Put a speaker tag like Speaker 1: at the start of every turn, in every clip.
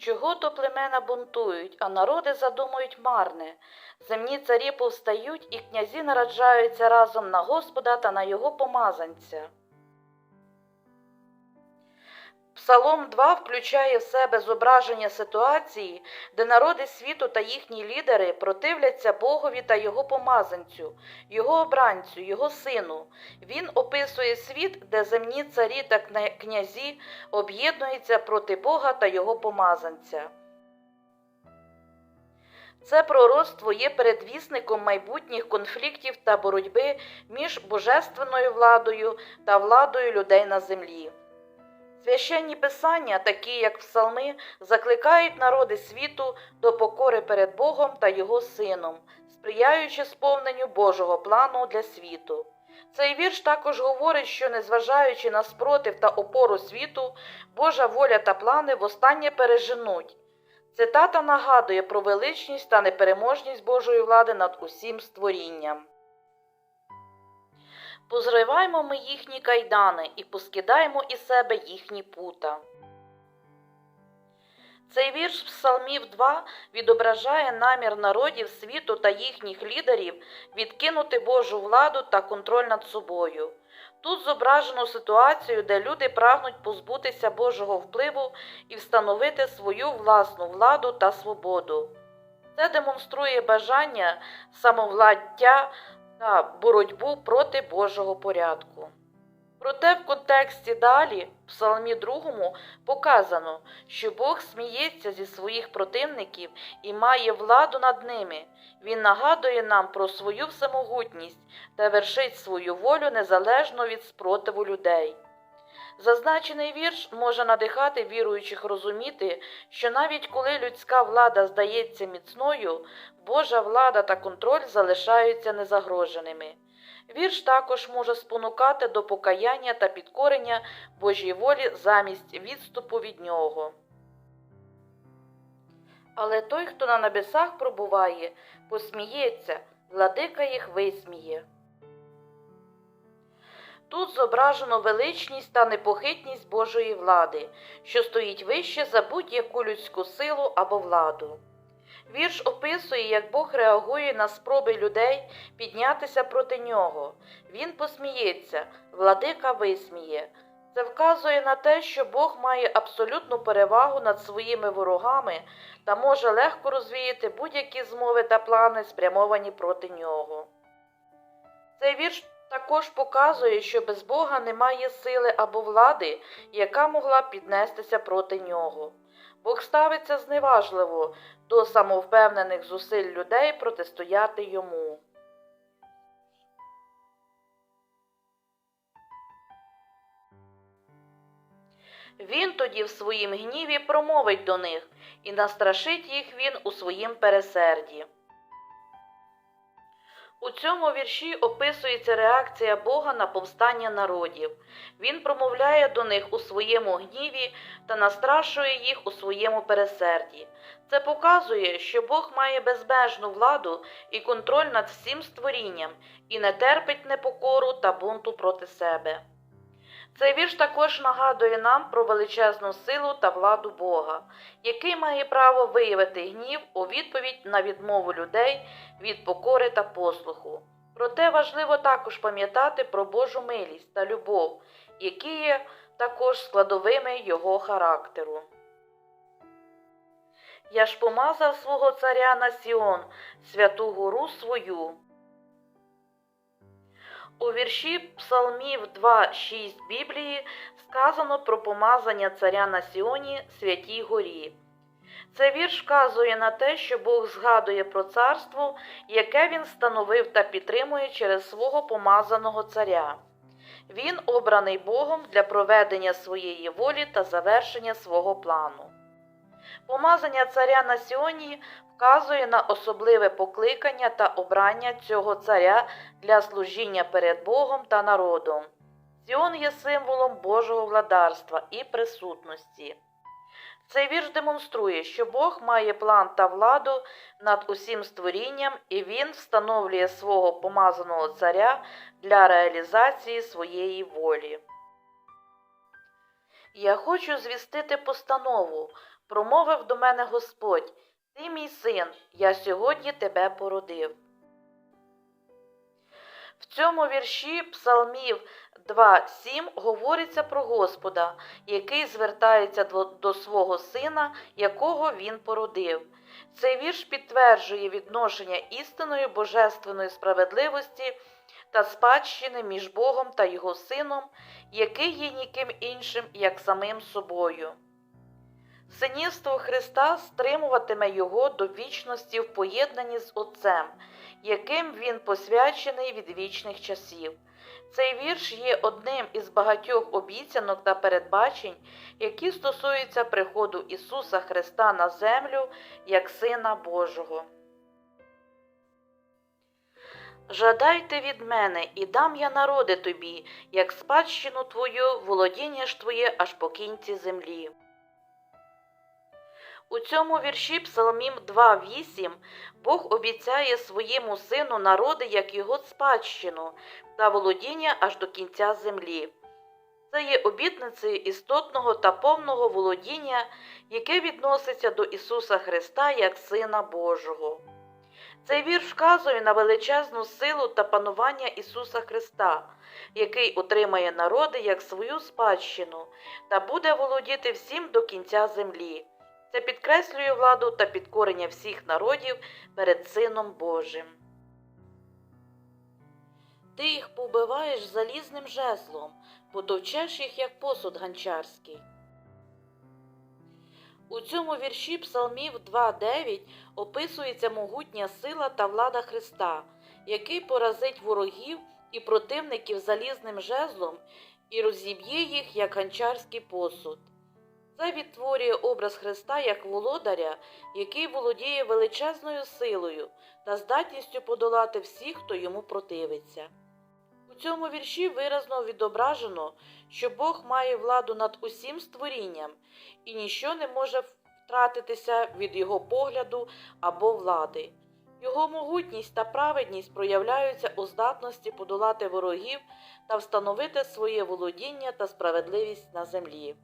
Speaker 1: Чого то племена бунтують, а народи задумують марне. Земні царі повстають, і князі нараджаються разом на Господа та на його помазанця. Псалом 2 включає в себе зображення ситуації, де народи світу та їхні лідери противляться Богові та його помазанцю, його обранцю, його сину. Він описує світ, де земні царі та князі об'єднуються проти Бога та його помазанця. Це пророцтво є передвісником майбутніх конфліктів та боротьби між божественною владою та владою людей на землі. Священні писання, такі як псалми, закликають народи світу до покори перед Богом та Його Сином, сприяючи сповненню Божого плану для світу. Цей вірш також говорить, що, незважаючи на спротив та опору світу, Божа воля та плани востаннє переженуть. Цитата нагадує про величність та непереможність Божої влади над усім створінням. Позриваймо ми їхні кайдани і поскидаємо із себе їхні пута. Цей вірш Псалмів 2 відображає намір народів світу та їхніх лідерів відкинути Божу владу та контроль над собою. Тут зображено ситуацію, де люди прагнуть позбутися Божого впливу і встановити свою власну владу та свободу. Це демонструє бажання самовладдя та боротьбу проти Божого порядку. Проте в контексті далі, в Псалмі 2, показано, що Бог сміється зі своїх противників і має владу над ними. Він нагадує нам про свою всемогутність та вершить свою волю незалежно від спротиву людей. Зазначений вірш може надихати віруючих розуміти, що навіть коли людська влада здається міцною, Божа влада та контроль залишаються незагроженими. Вірш також може спонукати до покаяння та підкорення Божій волі замість відступу від нього. Але той, хто на небесах пробуває, посміється, владика їх висміє. Тут зображено величність та непохитність Божої влади, що стоїть вище за будь-яку людську силу або владу. Вірш описує, як Бог реагує на спроби людей піднятися проти нього. Він посміється, владика висміє. Це вказує на те, що Бог має абсолютну перевагу над своїми ворогами та може легко розвіяти будь-які змови та плани, спрямовані проти нього. Цей вірш також показує, що без Бога немає сили або влади, яка могла піднестися проти нього. Бог ставиться зневажливо до самовпевнених зусиль людей протистояти йому. Він тоді в своїм гніві промовить до них і настрашить їх він у своїм пересерді. У цьому вірші описується реакція Бога на повстання народів. Він промовляє до них у своєму гніві та настрашує їх у своєму пересерді. Це показує, що Бог має безмежну владу і контроль над всім створінням і не терпить непокору та бунту проти себе. Цей вірш також нагадує нам про величезну силу та владу Бога, який має право виявити гнів у відповідь на відмову людей від покори та послуху. Проте важливо також пам'ятати про Божу милість та любов, які є також складовими його характеру. Я ж помазав свого царя на Сіон, святу гору свою. У вірші Псалмів 2.6 Біблії сказано про помазання царя на Сіоні Святій Горі. Цей вірш вказує на те, що Бог згадує про царство, яке він встановив та підтримує через свого помазаного царя. Він обраний Богом для проведення своєї волі та завершення свого плану. Помазання царя на Сіоні вказує на особливе покликання та обрання цього царя для служіння перед Богом та народом. Сіон є символом Божого владарства і присутності. Цей вірш демонструє, що Бог має план та владу над усім створінням, і він встановлює свого помазаного царя для реалізації своєї волі. Я хочу звістити постанову, промовив до мене Господь. Ти мій син, я сьогодні тебе породив. В цьому вірші Псалмів 2.7 говориться про Господа, який звертається до, свого сина, якого він породив. Цей вірш підтверджує відношення істинної божественної справедливості та спадщини між Богом та його сином, який є ніким іншим, як самим собою. Синівство Христа стримуватиме його до вічності в поєднанні з Отцем, яким він посвячений від вічних часів. Цей вірш є одним із багатьох обіцянок та передбачень, які стосуються приходу Ісуса Христа на землю як Сина Божого. Жадайте від мене, і дам я народи тобі, як спадщину твою, володіння ж твоє аж по кінці землі. У цьому вірші Псалмім 2.8 Бог обіцяє своєму сину народи як його спадщину та володіння аж до кінця землі. Це є обітницею істотного та повного володіння, яке відноситься до Ісуса Христа як Сина Божого. Цей вірш вказує на величезну силу та панування Ісуса Христа, який отримає народи як свою спадщину та буде володіти всім до кінця землі. Це підкреслює владу та підкорення всіх народів перед Сином Божим. Ти їх побиваєш залізним жезлом, потовчеш їх, як посуд ганчарський. У цьому вірші Псалмів 2.9 описується могутня сила та влада Христа, який поразить ворогів і противників залізним жезлом і розіб'є їх, як ганчарський посуд. Це відтворює образ Христа як володаря, який володіє величезною силою та здатністю подолати всіх, хто йому противиться. У цьому вірші виразно відображено, що Бог має владу над усім створінням, і ніщо не може втратитися від його погляду або влади. Його могутність та праведність проявляються у здатності подолати ворогів та встановити своє володіння та справедливість на землі.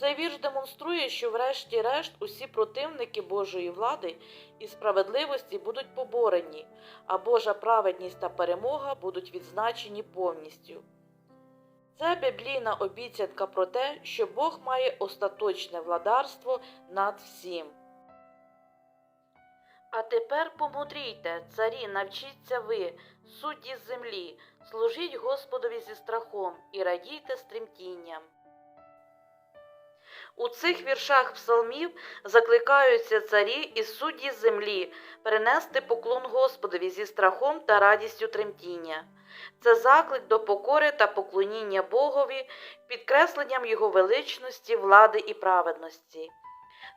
Speaker 1: Цей вірш демонструє, що, врешті-решт, усі противники Божої влади і справедливості будуть поборені, а Божа праведність та перемога будуть відзначені повністю. Це біблійна обіцянка про те, що Бог має остаточне владарство над всім. А тепер помудрійте, царі, навчіться ви, судді з землі, служіть Господові зі страхом і радійте з. У цих віршах псалмів закликаються царі і судді землі перенести поклон Господові зі страхом та радістю тремтіння. Це заклик до покори та поклоніння Богові, підкресленням Його величності, влади і праведності.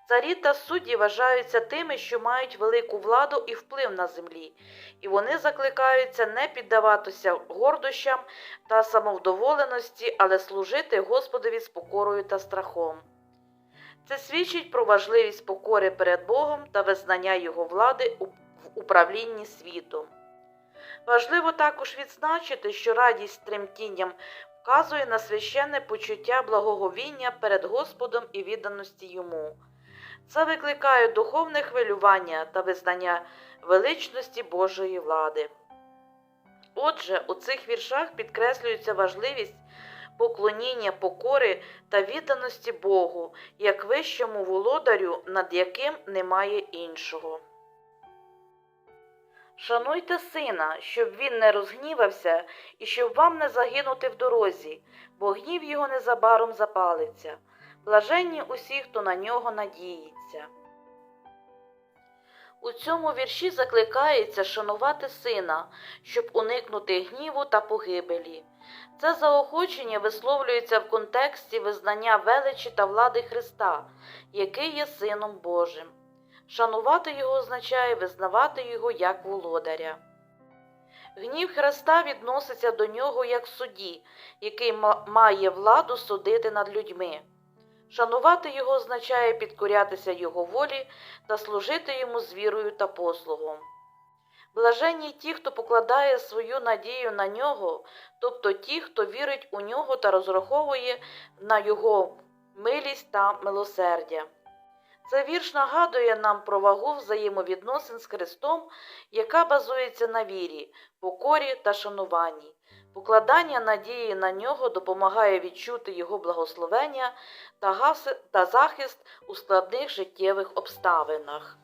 Speaker 1: Царі та судді вважаються тими, що мають велику владу і вплив на землі, і вони закликаються не піддаватися гордощам та самовдоволеності, але служити Господові з покорою та страхом. Це свідчить про важливість покори перед Богом та визнання Його влади в управлінні світом. Важливо також відзначити, що радість тремтінням вказує на священне почуття благоговіння перед Господом і відданості йому. Це викликає духовне хвилювання та визнання величності Божої влади. Отже, у цих віршах підкреслюється важливість поклоніння покори та відданості Богу, як вищому володарю, над яким немає іншого. Шануйте сина, щоб він не розгнівався і щоб вам не загинути в дорозі, бо гнів його незабаром запалиться. Блаженні усі, хто на нього надіється. У цьому вірші закликається шанувати сина, щоб уникнути гніву та погибелі. Це заохочення висловлюється в контексті визнання величі та влади Христа, який є Сином Божим. Шанувати його означає визнавати його як володаря. Гнів Христа відноситься до нього як судді, який має владу судити над людьми. Шанувати його означає підкорятися його волі та служити йому з вірою та послугом. Блаженні ті, хто покладає свою надію на нього, тобто ті, хто вірить у нього та розраховує на його милість та милосердя. Цей вірш нагадує нам про вагу взаємовідносин з Христом, яка базується на вірі, покорі та шануванні. Покладання надії на нього допомагає відчути його благословення та, та захист у складних життєвих обставинах.